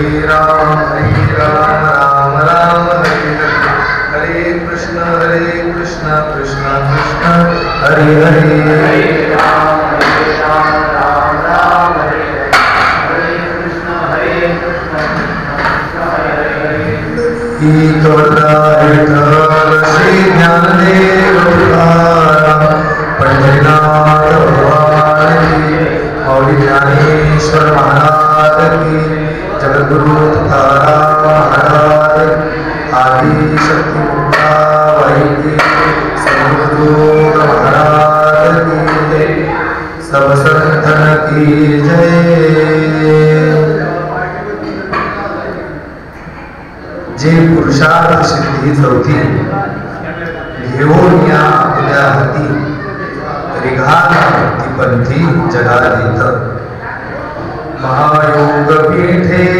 हरे राम कृष्ण हरे कृष्ण कृष्ण कृष्ण हरे हरे हरे कृष्ण हरे श्री तुकाराम पंढरीनाथ भगवान मौली ज्ञानेश्वर महाराज जे पुरुषार्थ सिद्धी चौथी घेऊन या आपल्या हाती रिघाल भक्तिपंथी जगालीत महायोग पीठे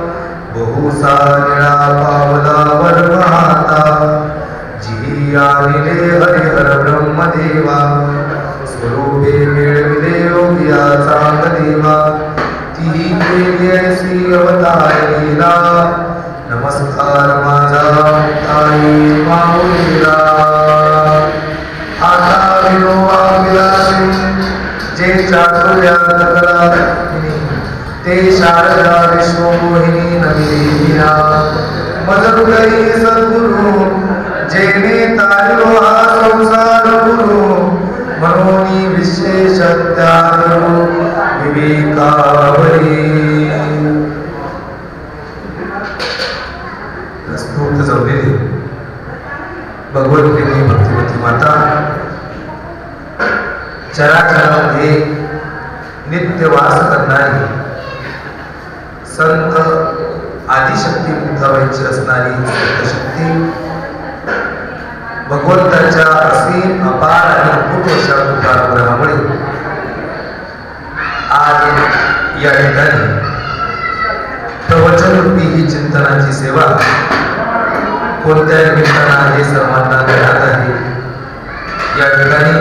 उसारिया पावला वरमाता। जिया मिले हरे स्वरूपे मिळविले योग्याचा देवा ती केली श्री अवतारीला नमस्कार माझा ताई माऊलीला आता विनोबा विलासी जे चातुर्या तक्रार ते शारदा सद्गुरु, जेने तारिलो हा संसार गुरु। मनोनी विशेष भगवत भक्तिवती माता, चराचरामध्ये नित्य वास करणारी संत आदिशक्ती मुक्ताबाईची असणारी शक्ती. भगवंताच्या असीम अपार आणि अपूर्व अशा कृपानुग्रहामुळे आज या ठिकाणी प्रवचनरूपी ही चिंतनाची सेवा कोणत्या निमित्तानं हे सर्वांना देण्यात आहे. या ठिकाणी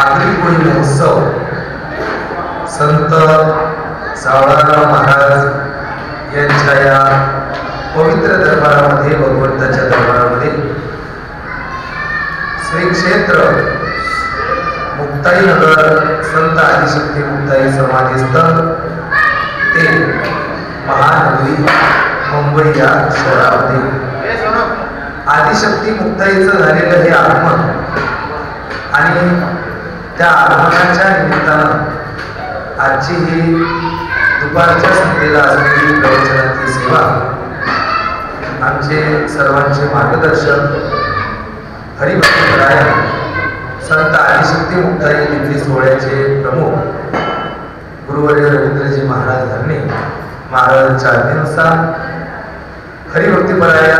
आगरी कोळी महोत्सव संत सावळाराव महाराज यांच्या या पवित्र दरबारामध्ये भगवंताच्या दरबारामध्ये श्री क्षेत्र मुक्ताई नगर संत आदिशक्ती मुक्ताई समाधीस्थ ते महानगरी मुंबई या शहरामध्ये. आदिशक्ती मुक्ताईचं झालेलं हे आगमन आणि त्या आगमनाच्या निमित्तानं आजची ही दुपारच्या संध्येला असलेली प्रवचनाची सेवा. आमचे सर्वांचे मार्गदर्शक हरिभक्तराय संत आदिशक्ती मुक्ताई दिंडी सोहळ्याचे प्रमुख गुरुवर्य रवींद्रजी महाराज धरणे महाराजांच्या आज्ञेनुसार हरिभक्तीपराया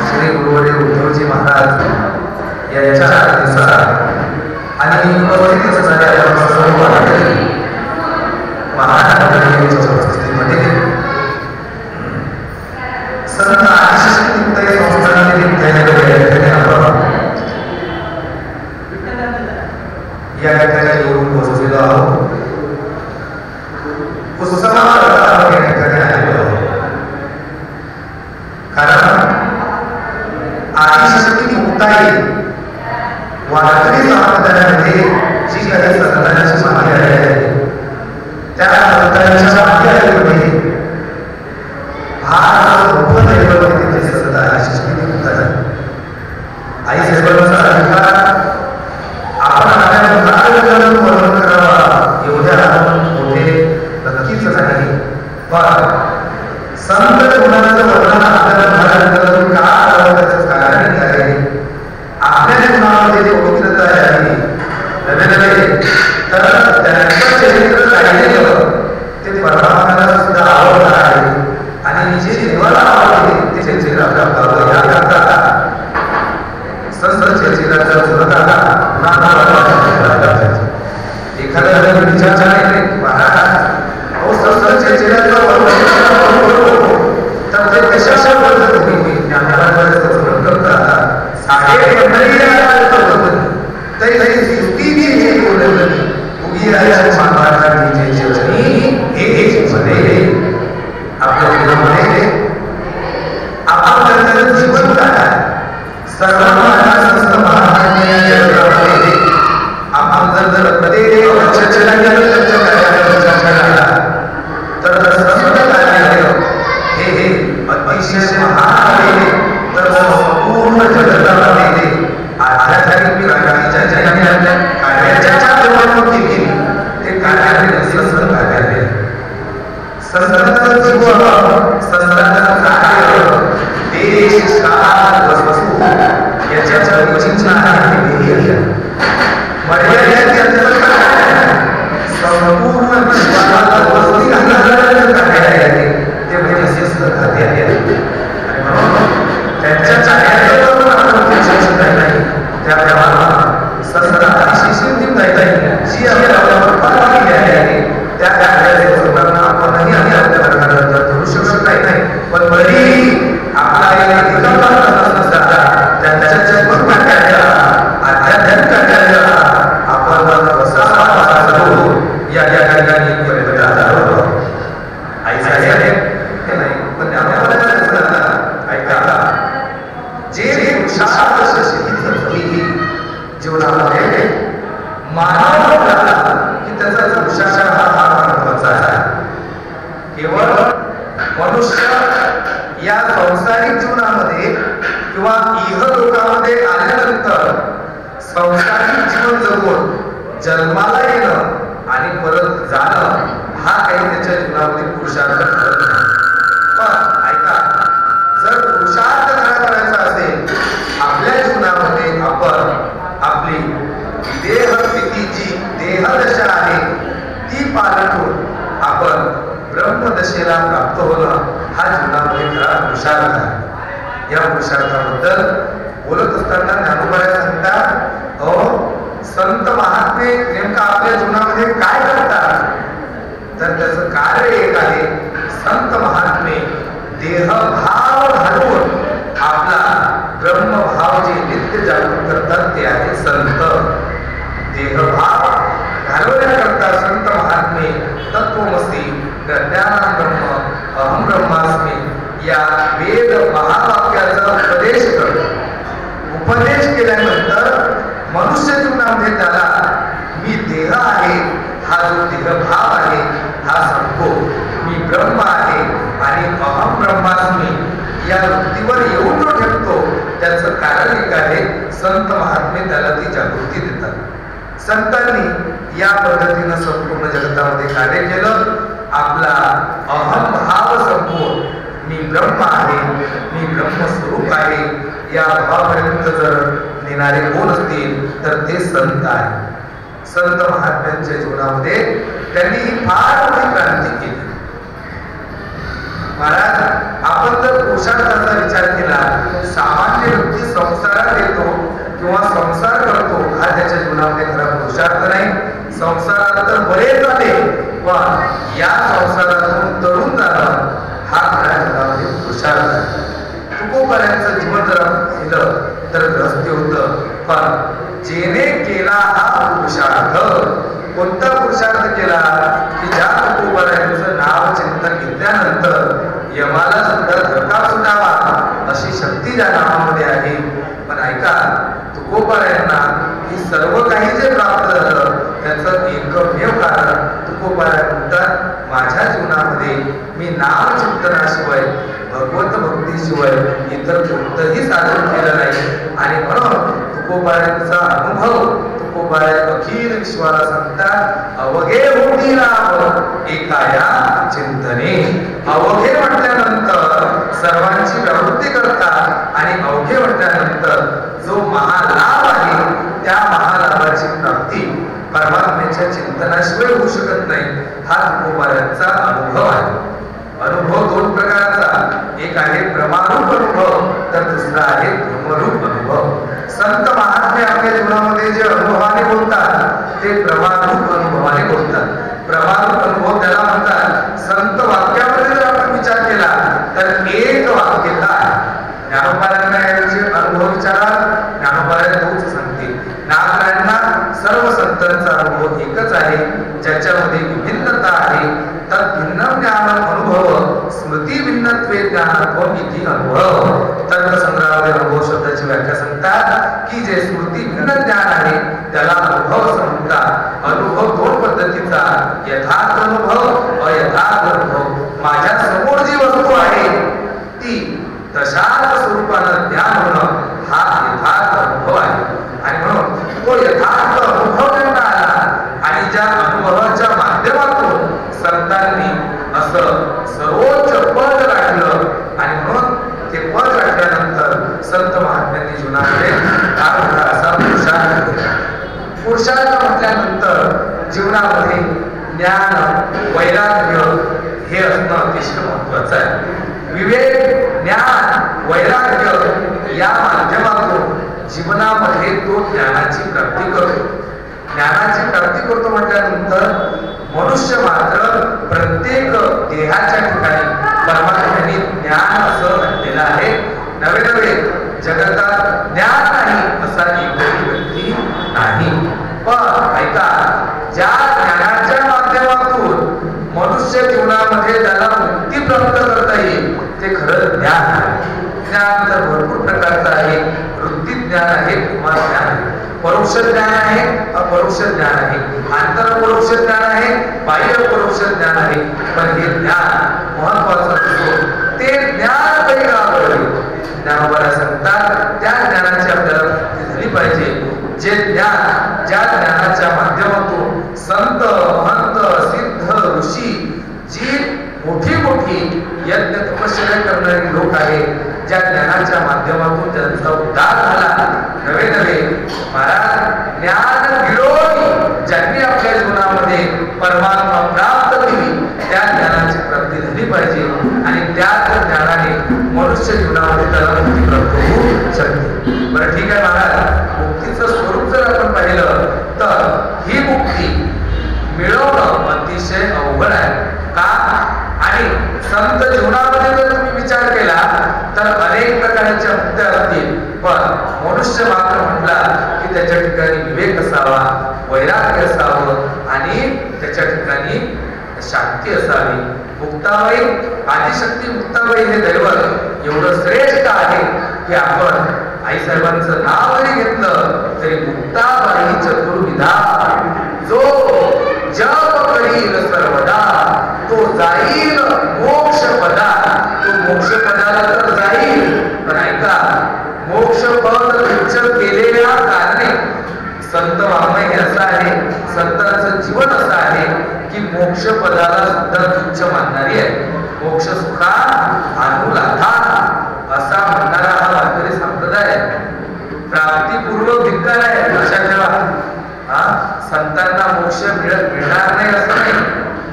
श्री गुरुवर्य उद्धवजी महाराज यांच्या आज्ञेनुसार आणि उपस्थित असणाऱ्या या सर्व I Amen. जे पुरुषार्थ शक्ती जीवनामध्ये मानव की त्याचा पुरुषार्थ हा फार महत्त्वाचा आहे केवळ मनुष्य या संसारिक जीवनामध्ये किंवा इह लोकामध्ये आल्यानंतर संसारिक जीवन जगून जन्माला येणं आणि परत जाणं हा काही त्याच्या जीवनामध्ये पुरुषार्थ ठरत नाही पण ऐका जर पुरुषार्थ खरा करायचा असेल आपल्या जीवनामध्ये आपण आपली देह स्थिती जी देहदशा आहे ती पालन होऊन आपण ब्रह्मदशेला प्राप्त होणं हा जीवनामध्ये खरा पुरुषार्थ आहे. या पुरुषार्थाबद्दल बोलत असताना ज्ञानोबाया सांगतात अहो संत महात्मे नेमका आपल्या जीवनामध्ये काय करतात? तर त्याचं कार्य एक आहे संत महात्मे देहभाव घालून आपला ब्रह्मभाव जे नित्य जागृत करतात ते आहे संत. देहभाव घालवण्याकरता संत महात्मे तत्वमस्ती ज्ञान ब्रह्म अहम ब्रह्मास्मी. या वेद महावाक्याचा उपदेश करतो. उपदेश केल्यानंतर मनुष्य जीवनामध्ये त्याला मी देह आहे हा जो देहभाव आहे हा सांगतो. मी ब्रह्म आहे आणि अहम ब्रह्मास्मी. या वृत्तीवर येऊन जो ठेवतो त्याचं कारण एक आहे संत महात्मे त्याला ती जागृती देतात. संतांनी या पद्धतीनं संपूर्ण जगतामध्ये कार्य केलं. आपला अहम भाव संपवून मी ब्रह्म आहे मी ब्रह्मस्वरूप आहे. या भावापर्यंत जर नेणारे कोण असतील तर ते संत आहे संत महात्म्यांच्या जीवनामध्ये त्यांनी ही फार मोठी क्रांती केली. महाराज आपण जर पुरुषार्थाचा विचार केला सामान्य व्यक्ती संसारात येतो किंवा संसार करतो हा त्याच्या जीवनामध्ये खरा पुरुषार्थ नाही. संसारात तर बरेच आले पण या संसारातून तरुण जाणं हा खऱ्या जीवनामध्ये पुरुषार्थ आहे तुकोबाऱ्यांचं जीवन जर केलं तर ग्रस्ती होतं पण जेने केला हा पुरुषार्थ कोणता पुरुषार्थ केला की ज्या तुकोबाऱ्यांचं नाव चिंतन घेतल्यानंतर यमाला सुद्धा धक्का सुटावा अशी शक्ती ज्या नावामध्ये आहे. पण ऐका तुकोबाऱ्यांना ही सर्व काही जे प्राप्त झालं त्याचं एकमेव कारण तुकोबाऱ्या म्हणतात माझ्या जीवनामध्ये मी नाम चिंतनाशिवाय भगवत भक्तीशिवाय इतर कोणतंही साधन केलं नाही. आणि म्हणून तुकोबाऱ्यांचा अनुभव तुकोबाऱ्या अखिल विश्वाला सांगतात अवघे होती राम एका या चिंतने. अवघे म्हटल्यानंतर सर्वांची प्रवृत्ती करतात आणि अवघे म्हटल्यानंतर जो महालाभ आहे त्या महालाभाची प्राप्ती परमात्म्याच्या चिंतनाशिवाय होऊ शकत नाही. हा तुकोबाऱ्यांचा अनुभव आहे. अनुभव दोन प्रकारचा. एक आहे प्रमाणरूप अनुभव तर दुसरा आहे धर्मरूप अनुभव. संत महात्मे आपल्या जीवनामध्ये जे अनुभवाने बोलतात ते प्रमाणरूप अनुभवाने बोलतात. प्रमाणरूप अनुभव त्याला म्हणतात संत वाक्यामध्ये जर आपण विचार केला तर एक वाक्य काय ज्ञानोपायांना याचे अनुभव विचारा. ज्ञानोपाय तोच सांगतील नारायणांना सर्व संतांचा अनुभव एकच आहे. ज्याच्यामध्ये विभिन्नता आहे. तत् भिन्न ज्ञान अनुभव स्मृती भिन्नत्वे ज्ञान इति अनुभव. तर्कसंग्रहामध्ये अनुभव शब्दाची व्याख्या सांगतात की जे स्मृती भिन्न ज्ञान आहे त्याला अनुभव असं म्हणतात अनुभव दोन पद्धतीचा यथार्थ अनुभव अयथार्थ अनुभव. माझ्यासमोर जी वस्तू आहे das águas करतोय. ज्ञानाची प्राप्ती करतो म्हटल्यानंतर मनुष्य मात्र प्रत्येक देहाच्या ठिकाणी परमात्म्याने ज्ञान असं म्हटलेलं आहे. नवे नवे जगतात ज्ञान नाही असा एकही व्यक्ती नाही. पण ऐका ज्या ज्ञानाच्या माध्यमातून मनुष्य जीवनामध्ये त्याला मुक्ती प्राप्त करता येईल ते खरं ज्ञान आहे. ज्ञान तर भरपूर प्रकारचं आहे. वृत्ती ज्ञान आहे किंवा ज्ञान आहे. परोक्ष ज्ञान आहे अपरोक्ष ज्ञान आहे. आंतरपरोक्ष ज्ञान आहे बाह्य परोक्ष ज्ञान आहे. पण हे ज्ञान महत्वाचं असतो. ते ज्ञान काही राबवले सांगतात त्या ज्ञानाची आपल्याला प्राप्ती झाली पाहिजे जे ज्ञान ज्या ज्ञानाच्या माध्यमातून संत महंत सिद्ध ऋषी जी मोठी मोठी यज्ञ तपश्चर्या करणारी लोक आहेत ज्या ज्ञानाच्या माध्यमातून त्यांचा उद्धार झाला. नवे नवे महाराज ज्ञान विरोधी ज्यांनी आपल्या जीवनामध्ये परमात्मा प्राप्त केली त्या ज्ञानाची प्राप्ती झाली पाहिजे. आणि त्याच ज्ञानाने मनुष्य जीवनामध्ये त्याला मुक्ती प्राप्त होऊ शकते. बरं ठीक आहे महाराज मुक्तीचं स्वरूप जर आपण पाहिलं तर ही मुक्ती मिळवणं अतिशय अवघड आहे. का? आणि संत जीवनामध्ये जर तुम्ही विचार केला तर अनेक प्रकारच्या मुक्त्या असतील पण मनुष्य मात्र म्हटला की त्याच्या ठिकाणी विवेक असावा वैराग्य असावं आणि त्याच्या ठिकाणी शांती असावी. मुक्ताबाई आदिशक्ती मुक्ताबाई हे दैवत एवढं श्रेष्ठ आहे की आपण आई साहेबांचं नाव जरी घेतलं तरी मुक्ताबाई चतुर्विधा जो जप करील सर्वदा तो जाईल मोक्ष पदा तो मोक्ष पदाला तर जाईल पण ऐका मोक्ष पद निश्चित केलेल्या कारणे संत वाङ्मय हे असं आहे संतांचं जीवन असं आहे की मोक्ष पदाला सुद्धा तुच्छ मानणारी आहे. मोक्ष सुखा अनुलाथा असा म्हणणारा हा वारकरी संप्रदाय प्राप्तीपूर्वक धिक्कार आहे लक्षात ठेवा हा? संतांना मोक्ष मिळत मिळणार नाही असं नाही.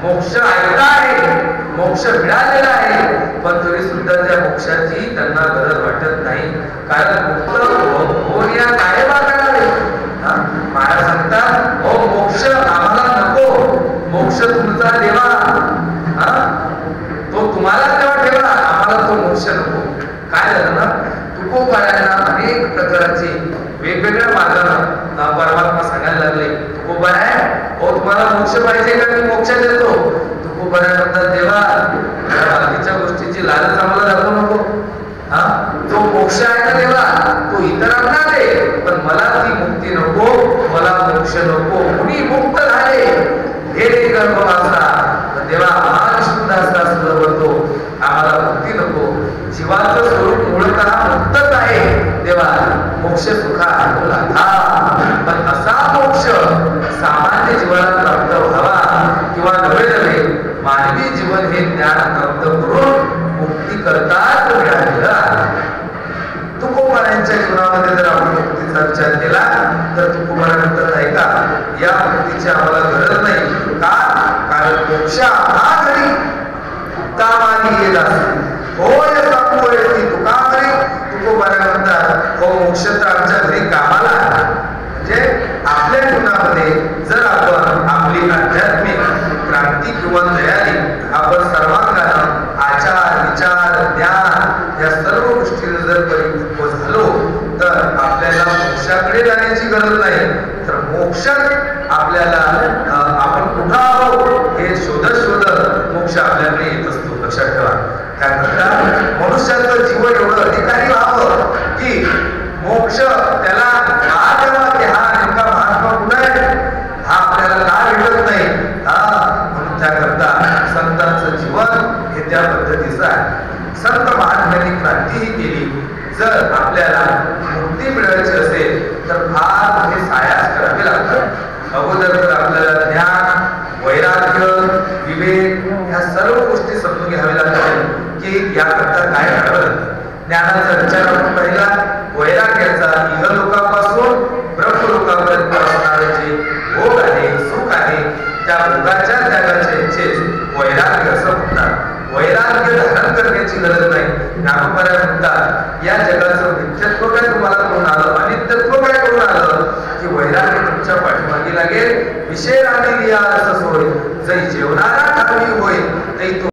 मोक्ष ऐकता आहे. मोक्ष मिळालेला आहे. पण तरी सुद्धा त्या मोक्षाची त्यांना गरज वाटत नाही. कारण मुक्त हो- होऊन काय करावे हा? महाराज सांगतात ओ मोक्ष आम्हाला मोक्ष तुमचा देवा हा? तो तुम्हाला तेव्हा ठेवला. आम्हाला तो मोक्ष नको. काय झालं ना? तुकोबारांना अनेक प्रकारचे वेगवेगळ्या मार्गानं परमात्मा सांगायला लागले. तुकोबार हो तुम्हाला मोक्ष पाहिजे का? मी मोक्ष देतो. तुकोबारा म्हणतात देवा बाकीच्या गोष्टीची लालच आम्हाला दाखवू नको. हा? जो मोक्ष आहे ना देवा तो इतरांना दे. पण मला ती मुक्ती नको. मला मोक्ष नको. हे रे गर्भवासा देवा महाविष्णुदासा सुद्धा म्हणतो आम्हाला मुक्ती नको. जीवाचं स्वरूप मूळतः मुक्तच आहे. देवा मोक्ष सुखा तुला था पण असा मोक्ष सामान्य जीवनात प्राप्त व्हावा किंवा नवे नवे मानवी जीवन हे ज्ञान प्राप्त करून मुक्ती करताच मिळालेलं. आहे तुकोबारांच्या जीवनामध्ये जर आपण मुक्तीचा विचार केला तर तुकोबारानंतर ऐका या मुक्तीची आम्हाला गरज नाही का कारण मोक्ष हा घरी कामानी येत होय संपोय ती तुका घरी तुकोबारा म्हणतात हो मोक्ष तर आमच्या घरी कामाला आला. म्हणजे आपल्या जीवनामध्ये जर आपण आपली आध्यात्मिक क्रांती किंवा तयारी आपण सर्वांगानं आचार विचार ज्ञान या सर्व गोष्टीने जर परिपक्व झालो तर आपल्याला कडे जाण्याची गरज नाही. तर मोक्षात आपल्याला आपण कुठं आहोत हे शोधत शोधत मोक्ष आपल्याकडे येत असतो. लक्षात ठेवा. काय मनुष्याचं जीवन एवढं अधिकारी व्हावं की मोक्ष त्याला हा तेव्हा की हा नेमका महात्मा कुठं आहे? हा आपल्याला का भेटत नाही? हा म्हणून त्याकरता संतांचं जीवन हे त्या पद्धतीचं आहे. संत महात्म्यांनी क्रांती ही केली. जर आपल्याला मुक्ती मिळवायची असेल तर फार मोठे सायास करावे लागतात. अगोदर तर आपल्याला ज्ञान वैराग्य विवेक ह्या सर्व गोष्टी समजून घ्याव्या लागतात की याकरता काय करावं लागतं ज्ञानाचा विचार आपण पाहिला वैराग्याचा इहलोकापासून ब्रह्मलोकापर्यंत असणारे जे भोग आहे सुख आहे त्या भोगाच्या त्यागाचे वैराग्य असं म्हणतात. वैराग्य धारण करण्याची गरज नाही. ज्ञानोपाऱ्या म्हणतात या जगात नित्यत्व काय तुम्हाला करून आलं अनित्यत्व काय करून आलं की वैराग्य तुमच्या पाठीमागे लागेल विषय आणि या जै जेवणारा ठावी होय तै तो